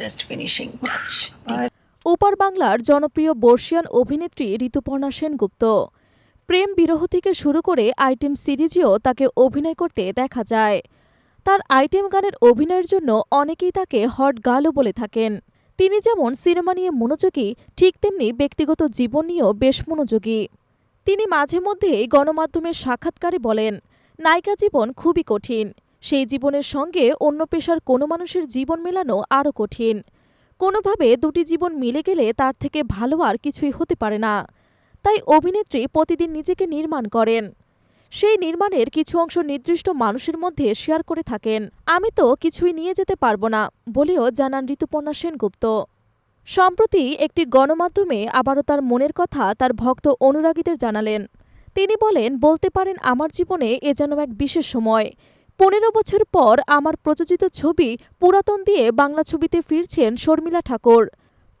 Just finishing ওপার বাংলার জনপ্রিয় বর্ষিয়ান অভিনেত্রী ঋতুপর্ণা সেনগুপ্ত। প্রেম বিরহ থেকে শুরু করে আইটেম সিরিজেও তাকে অভিনয় করতে দেখা যায়। তার আইটেম গানের অভিনয়ের জন্য অনেকেই তাকে হট গালও বলে থাকেন। তিনি যেমন সিনেমা নিয়ে মনোযোগী, ঠিক তেমনি ব্যক্তিগত জীবন নিয়েও বেশ মনোযোগী। তিনি মাঝে মধ্যেই গণমাধ্যমের সাক্ষাৎকারে বলেন, নায়িকা জীবন খুবই কঠিন। সেই জীবনের সঙ্গে অন্য পেশার কোনো মানুষের জীবন মেলানো আরও কঠিন। কোনোভাবে দুটি জীবন মিলে গেলে তার থেকে ভালো আর কিছুই হতে পারে না। তাই অভিনেত্রী প্রতিদিন নিজেকে নির্মাণ করেন। সেই নির্মাণের কিছু অংশ নির্দিষ্ট মানুষের মধ্যে শেয়ার করে থাকেন। আমি তো কিছুই নিয়ে যেতে পারব না, বলেও জানান ঋতুপর্ণা সেনগুপ্ত। সম্প্রতি একটি গণমাধ্যমে আবারও তার মনের কথা তার ভক্ত অনুরাগীদের জানালেন। তিনি বলেন, বলতে পারেন, আমার জীবনে এ যেন এক বিশেষ সময়। পনেরো বছর পর আমার প্রযোজিত ছবি পুরাতন দিয়ে বাংলা ছবিতে ফিরছেন শর্মিলা ঠাকুর।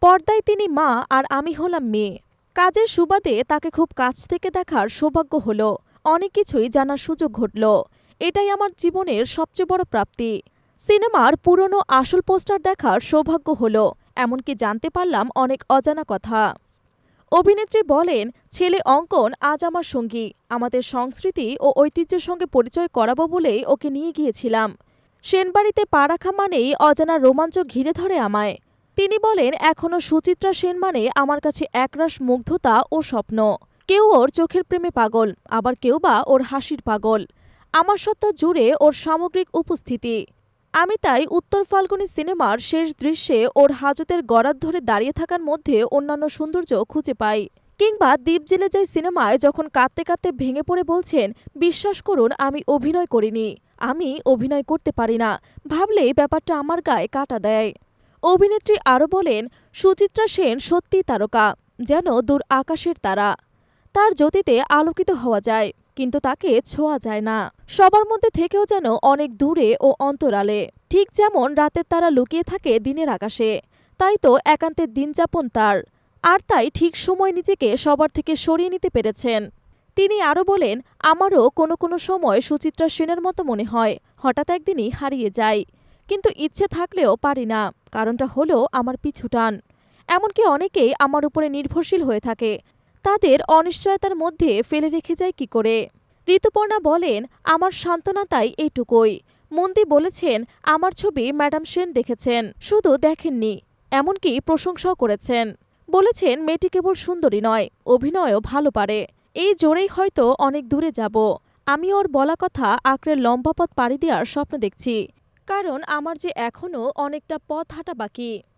পর্দায় তিনি মা আর আমি হলাম মেয়ে। কাজের সুবাদে তাকে খুব কাছ থেকে দেখার সৌভাগ্য হল। অনেক কিছুই জানার সুযোগ ঘটল। এটাই আমার জীবনের সবচেয়ে বড় প্রাপ্তি। সিনেমার পুরনো আসল পোস্টার দেখার সৌভাগ্য হল। এমনকি জানতে পারলাম অনেক অজানা কথা। অভিনেত্রী বলেন, ছেলে অঙ্কন আজ আমার সঙ্গী। আমাদের সংস্কৃতি ও ঐতিহ্যের সঙ্গে পরিচয় করাবো বলেই ওকে নিয়ে গিয়েছিলাম। সেনবাড়িতে পা রাখা মানেই অজানা রোমাঞ্চ ঘিরে ধরে আমায়। তিনি বলেন এখনও সুচিত্রা সেন মানে আমার কাছে একরাশ মুগ্ধতা ও স্বপ্ন। কেউ ওর চোখের প্রেমে পাগল, আবার কেউ বা ওর হাসির পাগল। আমার সত্তা জুড়ে ওর সামগ্রিক উপস্থিতি। আমি তাই উত্তর ফাল্গুনী সিনেমার শেষ দৃশ্যে ওর হাজতের গড়াত ধরে দাঁড়িয়ে থাকার মধ্যে অন্যান্য সৌন্দর্য খুঁজে পাই। কিংবা দ্বীপ জেলে যাই সিনেমায় যখন কাঁদতে কাঁদতে ভেঙে পড়ে বলছেন, বিশ্বাস করুন, আমি অভিনয় করিনি। আমি অভিনয় করতে পারি না। ভাবলেই ব্যাপারটা আমার গায়ে কাটা দেয়। অভিনেত্রী আরও বলেন, সুচিত্রা সেন সত্যি তারকা, যেন দূর আকাশের তারা। তার জ্যোতিতে আলোকিত হওয়া যায়। কিন্তু তাকে ছোঁয়া যায় না। সবার মধ্যে থেকেও যেন অনেক দূরে ও অন্তরালে। ঠিক যেমন রাতের তারা লুকিয়ে থাকে দিনের আকাশে, তাই তো একান্তের দিনযাপন তার। আর তাই ঠিক সময় নিজেকে সবার থেকে সরিয়ে নিতে পেরেছেন। তিনি আরও বলেন, আমারও কোনো কোনো সময় সুচিত্রা সেনের মতো মনে হয়, হঠাৎ একদিনই হারিয়ে যায়। কিন্তু ইচ্ছে থাকলেও পারি না, কারণটা হলো আমার পিছুটান এমনকি অনেকেই আমার উপরে নির্ভরশীল হয়ে থাকে তাদের অনিশ্চয়তার মধ্যে ফেলে রেখে যায় কি করে? ঋতুপর্ণা বলেন, আমার সান্ত্বনা তাই এইটুকুই। মন্দি বলেছেন, আমার ছবি ম্যাডাম সেন দেখেছেন, শুধু দেখেননি, এমনকি প্রশংসাও করেছেন। বলেছেন, মেয়েটি কেবল সুন্দরী নয়, অভিনয়ও ভালো পারে। এই জোরেই হয়তো অনেক দূরে যাব। আমি ওর বলা কথা আঁকড়ে লম্বা পথ পাড়ি দেওয়ার স্বপ্ন দেখছি। কারণ আমার যে এখনও অনেকটা পথ হাঁটা বাকি।